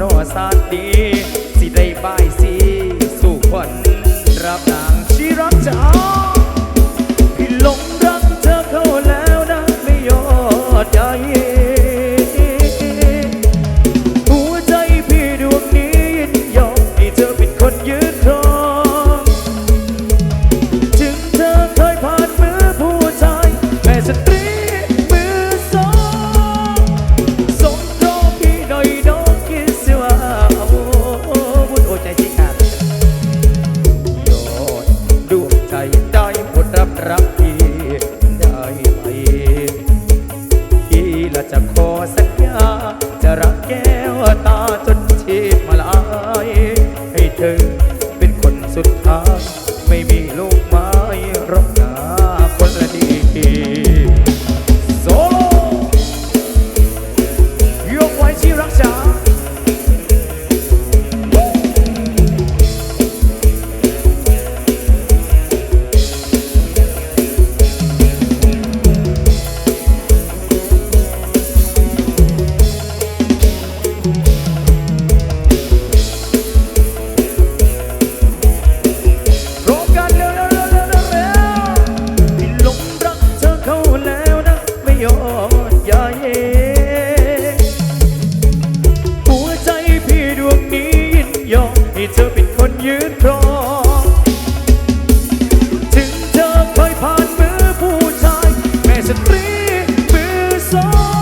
นอสานดี สิได้บายสี สู่คนรับนางชีรักจ้า soul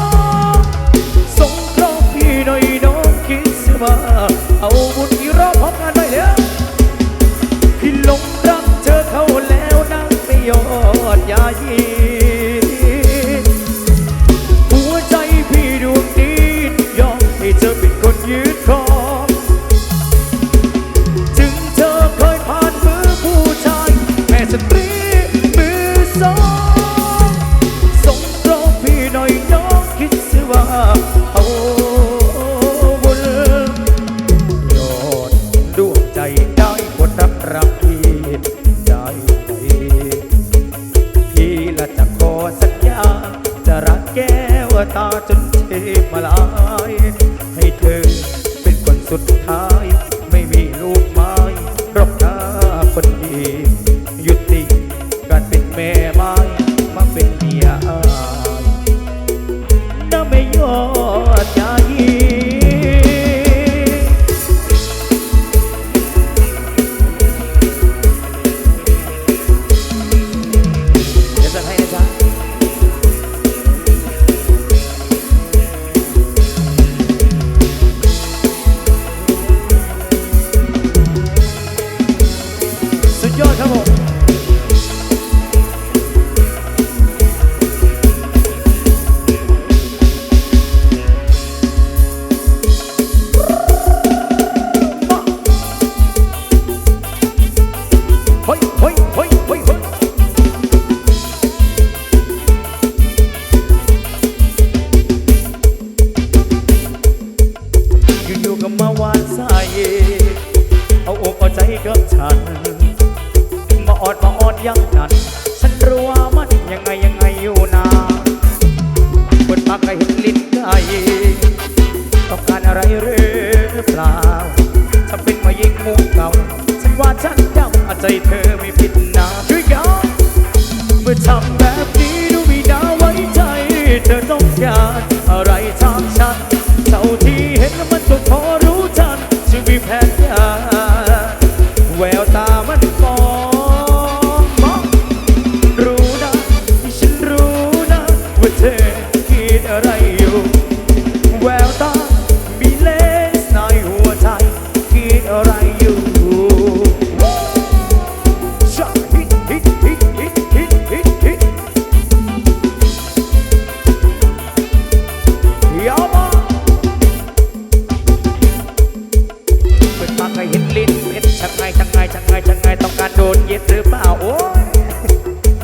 we've had.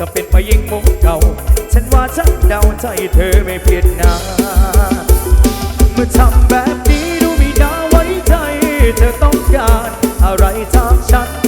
ก็เป็นไปยิ่งมุกเก่า ฉันว่าฉันเดาใจเธอไม่ผิดนาเมื่อทำแบบนี้ดูไม่น่าไว้ใจ เธอต้องการอะไรจากฉัน